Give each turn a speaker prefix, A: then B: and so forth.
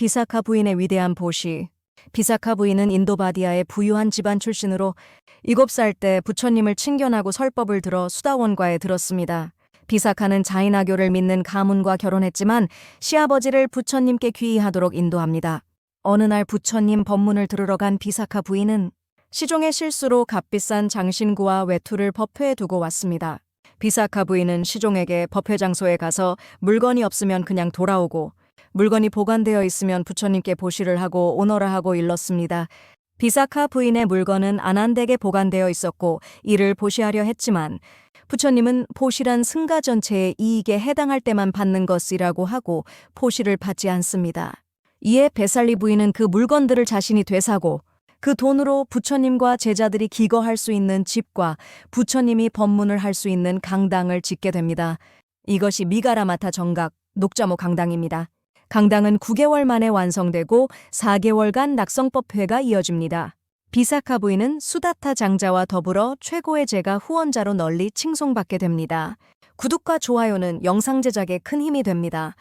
A: 비사카 부인의 위대한 보시. 비사카 부인은 인도바디아의 부유한 집안 출신으로 7살 때 부처님을 친견하고 설법을 들어 수다원과에 들었습니다. 비사카는 자인아교를 믿는 가문과 결혼했지만 시아버지를 부처님께 귀의하도록 인도합니다. 어느 날 부처님 법문을 들으러 간 비사카 부인은 시종의 실수로 값비싼 장신구와 외투를 법회에 두고 왔습니다. 비사카 부인은 시종에게 법회 장소에 가서 물건이 없으면 그냥 돌아오고 물건이 보관되어 있으면 부처님께 보시를 하고 오너라 하고 일렀습니다. 비사카 부인의 물건은 안한댁에 보관되어 있었고 이를 보시하려 했지만 부처님은 포시란 승가 전체의 이익에 해당할 때만 받는 것이라고 하고 포시를 받지 않습니다. 이에 베살리 부인은 그 물건들을 자신이 되사고 그 돈으로 부처님과 제자들이 기거할 수 있는 집과 부처님이 법문을 할 수 있는 강당을 짓게 됩니다. 이것이 미가라마타 정각 녹자모 강당입니다. 강당은 9개월 만에 완성되고 4개월간 낙성법 회가 이어집니다. 비사카 부인은 수다타 장자와 더불어 최고의 제가 후원자로 널리 칭송받게 됩니다. 구독과 좋아요는 영상 제작에 큰 힘이 됩니다.